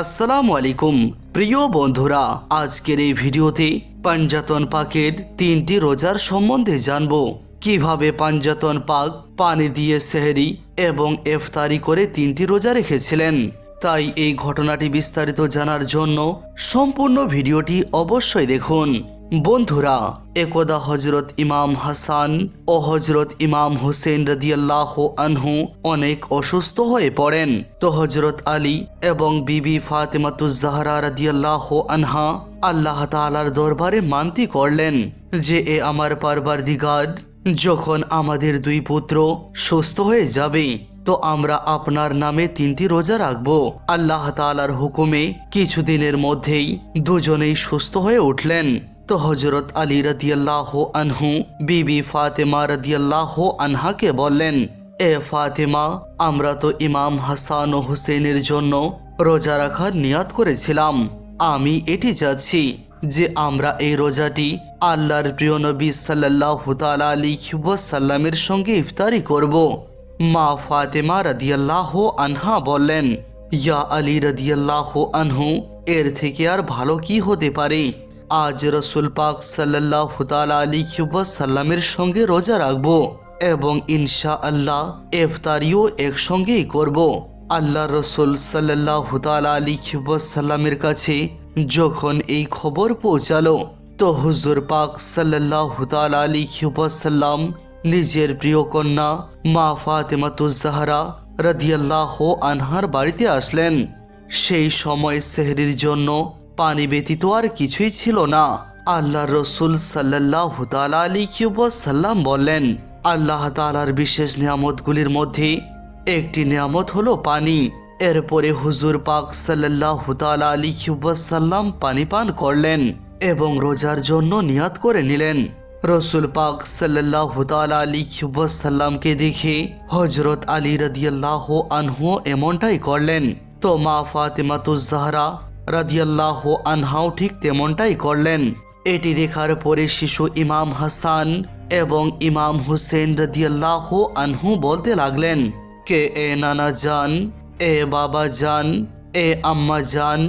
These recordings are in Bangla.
আসসালামু আলাইকুম, প্রিয় বন্ধুরা। আজকের এই ভিডিওতে পাঞ্জাতন পাকের তিনটি রোজার সম্বন্ধে জানব। কীভাবে পাঞ্জাতন পাক পানি দিয়ে সেহরি এবং এফতারি করে তিনটি রোজা রেখেছিলেন? তাই এই ঘটনাটি বিস্তারিত জানার জন্য সম্পূর্ণ ভিডিওটি অবশ্যই দেখুন। বন্ধুরা, একদা হজরত ইমাম হাসান ও হজরত ইমাম হুসেন রদিয়াল্লাহ আনহু অনেক অসুস্থ হয়ে পড়েন। তো হজরত আলী এবং বিবি ফাতেমাতুজাহরা রদিয়াল্লাহ আনহা আল্লাহ তালার দরবারে মান্তি করলেন যে, এ আমার পারবার দিগার যখন আমাদের দুই পুত্র সুস্থ হয়ে যাবে, তো আমরা আপনার নামে তিনটি রোজা রাখব। আল্লাহ তালার হুকুমে কিছুদিনের মধ্যেই দুজনেই সুস্থ হয়ে উঠলেন। তো হজরত আলী রদিয়াল্লাহ আনহু, বিবি ফাতেমা রদিয়াল্লাহ আনহাকে বললেন, এ ফাতেমা, আমরা তো ইমাম হাসান ও হুসেনের জন্য রোজা রাখার নিয়াত করেছিলাম। আমি এটি চাচ্ছি যে আমরা এই রোজাটি আল্লাহর প্রিয় নবী সাল্লাহ তালা আলী সাল্লামের সঙ্গে ইফতারি করব। মা ফাতেমা রদিয়াল্লাহ আনহা বললেন, ইয়া আলী রদিয়াল্লাহ আনহু, এর থেকে আর ভালো কি হতে পারে? আজ রসুল পাক সাল্লাহ আলী সাল্লামের সঙ্গে রোজা রাখব এবং ইনশা আল্লাহ ইফতারিও একসঙ্গেই করব। আল্লাহ রসুল সাল্লাহ তালা আলী সাল্লামের কাছে যখন এই খবর পৌঁছালো, তো হুজুর পাক সাল্লাহ তালা আলী সাল্লাম নিজের প্রিয় কন্যা মা ফাতেমাতুজাহারা রাদিয়াল্লাহ আনহার বাড়িতে আসলেন। সেই সময় সেহরির জন্য পানি ব্যতীত আর কিছুই ছিল না। আল্লাহ রসুল সাল্লাহ তালা আলী সাল্লাম বললেন, আল্লাহ তালার বিশেষ নিয়ামতগুলির মধ্যে একটি নিয়ামত হলো পানি। এরপরে হুজুর পাক সাল্লাহ তালা আলী সাল্লাম পানি পান করলেন এবং রোজার জন্য নিয়াত করে নিলেন। রসুল পাক সাল্লাহ তালা আলী সাল্লামকে দেখে হজরত আলী রদিয়াল্লাহ আনহু এমনটাই করলেন তো মা ফাতেমাতুজাহরা রাদিয়াল্লাহ আনহাও ঠিক তেমনটাই করলেন। এটি দেখার পরে শিশু ইমাম হাসান এবং ইমাম হুসেন রদিয়াল্লাহ আনহু বলতে লাগলেন, কে এ নানা জান, এ বাবা জান, এ আম্মা জান,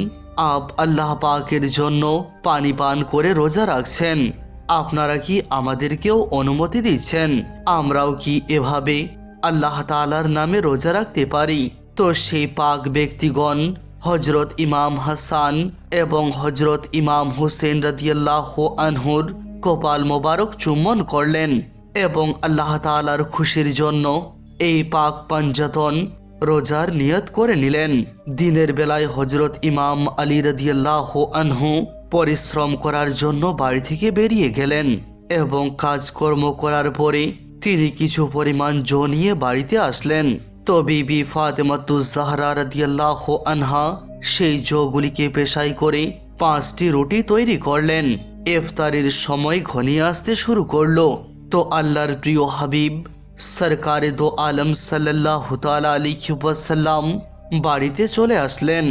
আপ আল্লাহ পাকের জন্য পানি পান করে রোজা রাখছেন। আপনারা কি আমাদেরকেও অনুমতি দিচ্ছেন? আমরাও কি এভাবে আল্লাহ তালার নামে রোজা রাখতে পারি? তো সেই পাক ব্যক্তিগণ হজরত ইমাম হাসান এবং হজরত ইমাম হুসেন রদিয়াল্লাহ আনহুর কপাল মোবারক চুম্বন করলেন এবং আল্লাহ তালার খুশির জন্য এই পাক পাঞ্জাতন রোজার নিয়ত করে নিলেন। দিনের বেলায় হজরত ইমাম আলী রদিয়াল্লাহ আনহু পরিশ্রম করার জন্য বাড়ি থেকে বেরিয়ে গেলেন এবং কাজকর্ম করার পরে তিনি কিছু পরিমাণ জো নিয়ে বাড়িতে আসলেন। তো বিবি ফাতেমাতুজাহরা রদিয়াল্লাহ আনহা সেই জোগুলিকে পেশাই করে পাঁচটি রুটি তৈরি করলেন। ইফতারির সময় ঘনিয়ে আসতে শুরু করল। তো আল্লাহর প্রিয় হাবিব, সরকারে দো আলম সাল্লাহ তালা আলী ওয়াসাল্লাম বাড়িতে চলে আসলেন।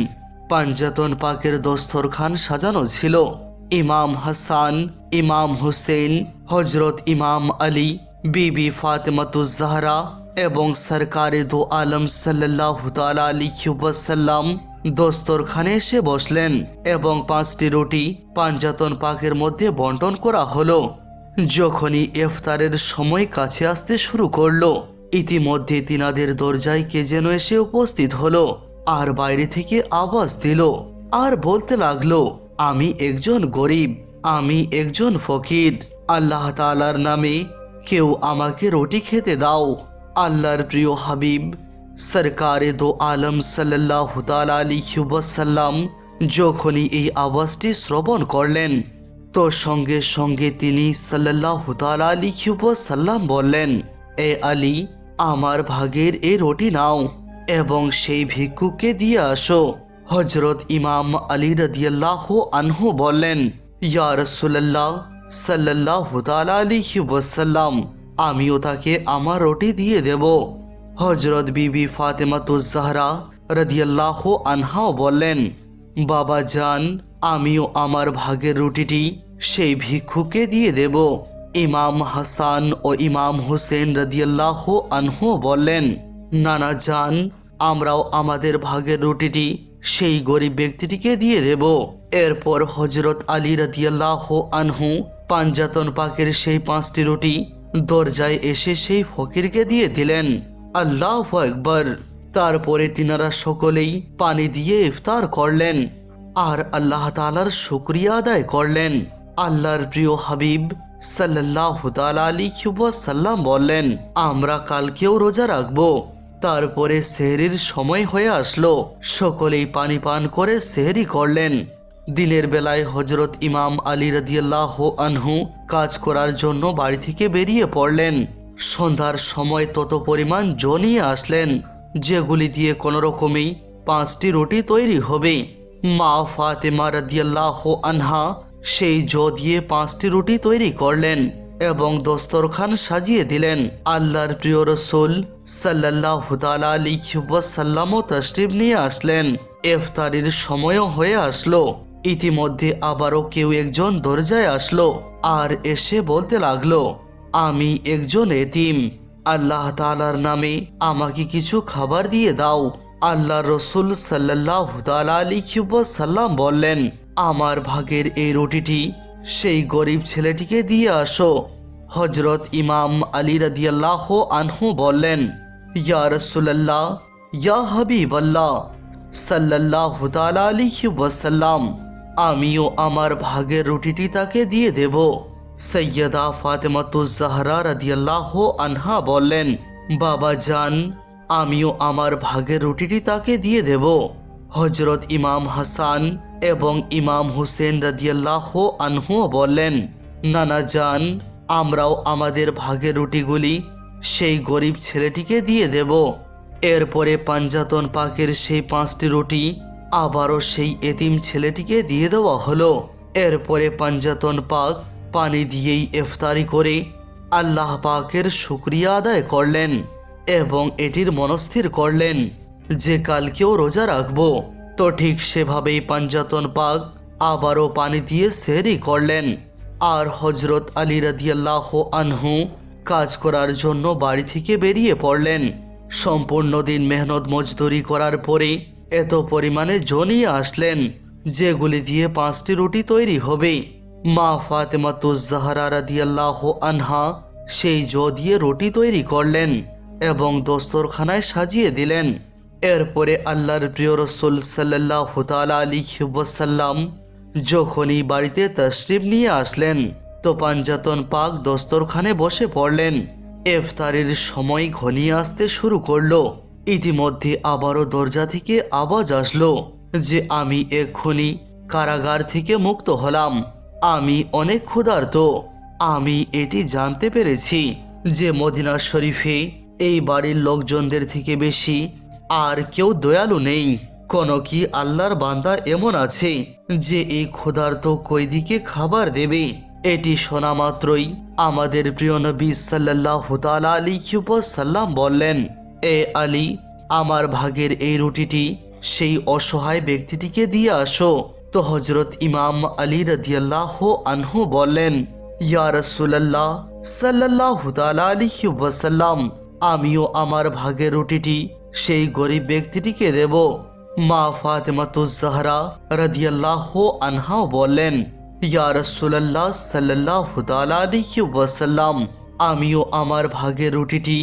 পাঞ্জাতন পাকের দস্তরখান সাজানো ছিল। ইমাম হাসান, ইমাম হুসেন হজরত ইমাম আলী, বিবি ফাতেমাতুজাহরা এবং সরকারে দো আলম সাল্লাহ তালা আলী ওয়াসাল্লাম দস্তরখানে এসে বসলেন এবং পাঁচটি রুটি পাঞ্জাতন পাকের মধ্যে বন্টন করা হলো। যখনই ইফতারের সময় কাছে আসতে শুরু করল, ইতিমধ্যে তিনাদের দরজায় কে যেন এসে উপস্থিত হলো, আর বাইরে থেকে আওয়াজ দিল, আর বলতে লাগল, আমি একজন গরিব, আমি একজন ফকির, আল্লাহ তালার নামে কেউ আমাকে রুটি খেতে দাও। আল্লাহর প্রিয় হাবিব, সরকারে দো আলম সাল্লাহ আলী যখনই এই আওয়াজটি শ্রবণ করলেন, তো সঙ্গে সঙ্গে তিনি সাল্লাহ আলী সাল্লাম বললেন, এ আলী, আমার ভাগের এ রুটি নাও এবং সেই ভিক্ষুকে দিয়ে আসো। হজরত ইমাম আলী রদিয়াল্লাহ আনহু বললেন, ইয়া রসুল্লাহ সাল্লাহ আলী ওয়াসাল্লাম আমিও তাকে আমার রুটি দিয়ে দেব। হজরত বিবি ফাতেমাতুজাহরা রদিয়াল্লাহ আনহাও বললেন, বাবা জান, আমিও আমার ভাগের রুটিটি সেই ভিক্ষুকে দিয়ে দেব। ইমাম হাসান ও ইমাম হুসেন রদিয়াল্লাহ আনহু বললেন, নানা জান, আমরাও আমাদের ভাগের রুটিটি সেই গরিব ব্যক্তিটিকে দিয়ে দেব। এরপর হজরত আলী রাদিয়াল্লাহ আনহু পাঞ্জাতন পাকের সেই পাঁচটি রুটি দরজায় এসে সেই ফকিরকে দিয়ে দিলেন, আল্লাহ একবার তারপরে তিনারা সকলেই পানি দিয়ে ইফতার করলেন, আর আল্লাহ তালার শুক্রিয়া আদায় করলেন। আল্লাহর প্রিয় হাবিব সাল্লাহ আলী সাল্লাম বললেন, আমরা কালকেও রোজা রাখব। তারপরে সেহরির সময় হয়ে আসলো। সকলেই পানি পান করে সেহরি করলেন। দিনের বেলায় হজরত ইমাম আলী রাদিয়াল্লাহ আনহু কাজ করার জন্য বাড়ি থেকে বেরিয়ে পড়লেন। সন্ধ্যার সময় তত পরিমাণ জনিয়ে আসলেন, যেগুলি দিয়ে কোনো রকমেই পাঁচটি রুটি তৈরি হবে। মা ফাতেমা রাদিয়াল্লাহ আনহা সেই জ দিয়ে পাঁচটি রুটি তৈরি করলেন এবং দস্তরখান সাজিয়ে দিলেন। আল্লাহর প্রিয় রসুল সাল্লাহ আলী সাল্লামও তশরিফ নিয়ে আসলেন। এফতারির সময়ও হয়ে আসলো। ইতিমধ্যে আবারও কেউ একজন দরজায় আসলো আর এসে বলতে লাগল, আমি একজন এতিম। আল্লাহ তালার নামে আমাকে কিছু খাবার দিয়ে দাও। আল্লাহ রসুল সাল্লাহ সাল্লাম বললেন, আমার ভাগের এই রুটিটি সেই গরিব ছেলেটিকে দিয়ে আসো। হজরত ইমাম আলী রাদিয়াল্লাহ আনহু বললেন, ইয়া রসুল্লাহ ইয়া হাবিব আল্লাহ সাল্লাহ আলিহি ওয়াসাল্লাম আমিও আমার ভাগের রুটিটি তাকে দিয়ে দেব। সৈয়দা ফাতেমাতুজাহরা রাদিয়াল্লাহ আনহা বললেন, বাবা জান, আমিও আমার ভাগের রুটিটি তাকে দিয়ে দেব। হজরত ইমাম হাসান এবং ইমাম হুসেন রাদিয়াল্লাহ আনহুও বললেন, নানা জান, আমরাও আমাদের ভাগের রুটিগুলি সেই গরিব ছেলেটিকে দিয়ে দেব। এরপরে পাঞ্জাতন পাকের সেই পাঁচটি রুটি আবারও সেই এতিম ছেলেটিকে দিয়ে দেওয়া হলো। এরপরে পাঞ্জাতন পাক পানি দিয়েই ইফতারি করে আল্লাহ পাকের শুক্রিয়া আদায় করলেন এবং এটির মনস্থির করলেন যে কালকেও রোজা রাখব। তো ঠিক সেভাবেই পাঞ্জাতন পাক আবারও পানি দিয়ে সেরি করলেন। আর হজরত আলী রাদিয়াল্লাহ আনহু কাজ করার জন্য বাড়ি থেকে বেরিয়ে পড়লেন। সম্পূর্ণ দিন মেহনত মজদুরি করার পরে এত পরিমাণে জনিয়ে আসলেন, যেগুলি দিয়ে পাঁচটি রুটি তৈরি হবে। মা ফাতেমাতুজাহারা রাদিয়াল্লাহ আনহা সেই জ দিয়ে রুটি তৈরি করলেন এবং দস্তরখানায় সাজিয়ে দিলেন। এরপরে আল্লাহর প্রিয় রসুল সাল্লাহ আলী ওয়াসাল্লাম যখনই বাড়িতে তশরিফ নিয়ে আসলেন, তো পাঞ্জাতন পাক দস্তরখানে বসে পড়লেন। এফতারের সময় ঘনিয়ে আসতে শুরু করল। ইতিমধ্যে আবারও দরজা থেকে আওয়াজ আসলো যে আমি এক্ষুনি কারাগার থেকে মুক্ত হলাম। আমি অনেক ক্ষুধার্ত। আমি এটি জানতে পেরেছি যে মদিনা শরীফে এই বাড়ির লোকজনদের থেকে বেশি আর কেউ দয়ালু নেই। কোনো কি আল্লাহর বান্দা এমন আছে যে এই ক্ষুধার্ত কৈদিকে খাবার দেবে? এটি শোনা মাত্রই আমাদের প্রিয় নবী সাল্লাহ আলী সাল্লাম বললেন এ আলী, আমার ভাগের এই রুটিটি, সেই অসহায় ব্যক্তিটিকে দিয়ে আসো। তো হজরত ইমাম আলী রাদিয়াল্লাহ আনহু বললেন, ইয়া রসুল্লাহ সাল্লাহ আমিও আমার ভাগের রুটিটি, সেই গরিব ব্যক্তিটিকে দেব। মা ফাতেমাতুজাহরা রাদিয়াল্লাহ আনহাও বললেন, ইয়া রসুল্লাহ সাল্লাহ আলিহি ওয়াসাল্লাম, আমিও আমার ভাগের রুটিটি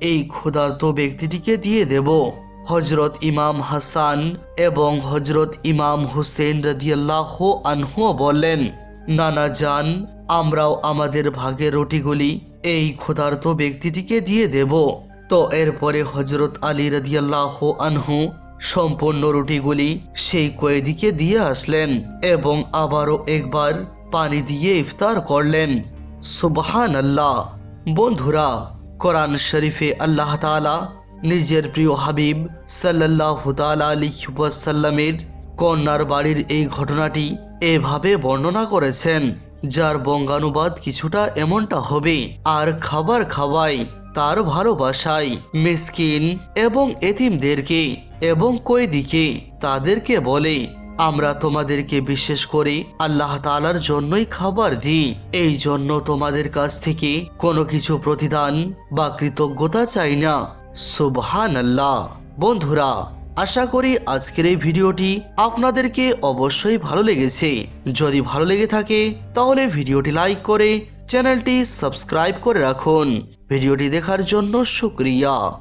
এই ক্ষুধার্ত ব্যক্তিটিকে দিয়ে দেব। হজরত ইমাম হাসান এবং হজরত ইমাম হুসেন রাদিয়াল্লাহ আনহুও বললেন, নানা জান, আমরাও আমাদের ভাগের রুটিগুলি এই ক্ষুধার্ত ব্যক্তিটিকে দিয়ে দেব। তো এরপরে হজরত আলী রাদিয়াল্লাহ আনহু সম্পূর্ণ রুটিগুলি সেই কয়েদিকে দিয়ে আসলেন এবং আবারও একবার পানি দিয়ে ইফতার করলেন। সুবহান আল্লাহ বন্ধুরা কোরআন শরীফে আল্লাহ তালা নিজের প্রিয় হাবিব সাল্লাহ তালা আলিহাসাল্লামের কন্যার বাড়ির এই ঘটনাটি এভাবে বর্ণনা করেছেন, যার বঙ্গানুবাদ কিছুটা এমনটা হবে। আর খাবার খাওয়াই, তার ভালোবাসায় মিসকিন এবং এতিমদেরকে এবং কয়েদিকে তাদেরকে বলে আমরা তোমাদেরকে বিশেষ করে আল্লাহ তালার জন্যই খাবার দিই। এই জন্য তোমাদের কাছ থেকে কোনো কিছু প্রতিদান বা কৃতজ্ঞতা চাই না। সুবহান আল্লাহ বন্ধুরা, আশা করি আজকের এই ভিডিওটি আপনাদেরকে অবশ্যই ভালো লেগেছে। যদি ভালো লেগে থাকে, তাহলে ভিডিওটি লাইক করে চ্যানেলটি সাবস্ক্রাইব করে রাখুন। ভিডিওটি দেখার জন্য শুক্রিয়া।